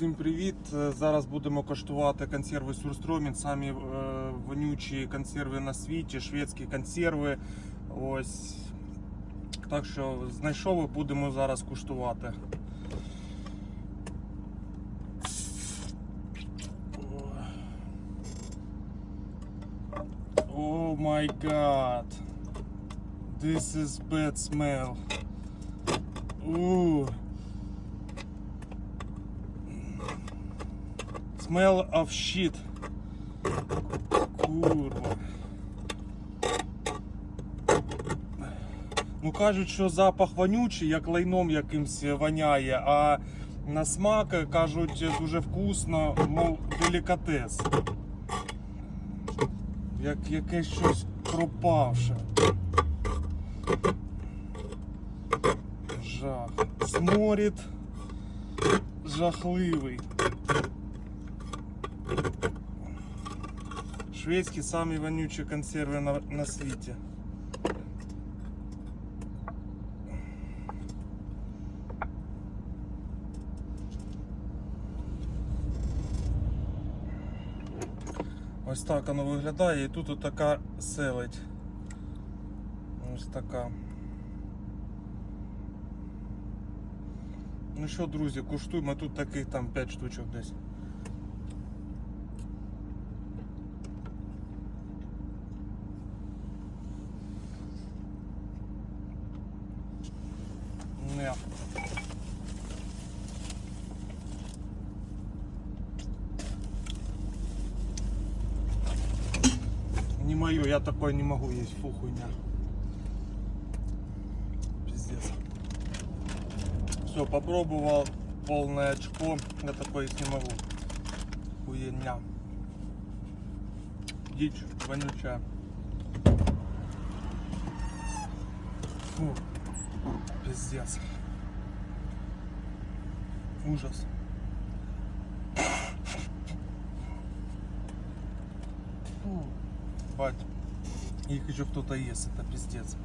Всім привіт! Е, Зараз будемо коштувати консерви Сурстромін. Самі е, вонючі консерви на світі, шведські консерви. Ось. Так що знайшов і будемо зараз куштувати. О май гад. This is bad smell. Ooh. Smell of shit. Курва. Ну кажуть, що запах вонючий, як лайном якимсь воняє, а на смак кажуть дуже вкусно, мов делікатес. Як якесь щось пропавше. Жах. Сморід жахливий. Шведські самі вонючі консерви на, на світі. Ось так воно виглядає і тут от така селедь. Ось така. Ну що, друзі, куштуємо тут таких там 5 штучок десь. Не. Не мое, я такое не могу есть, фу хуйня. Пиздец. Все, попробовал полное очко, я такое есть не могу. Хуйня. Дичь вонючая. Фу. Пиздец. Ужас. Бать. Их еще кто-то ест, это пиздец.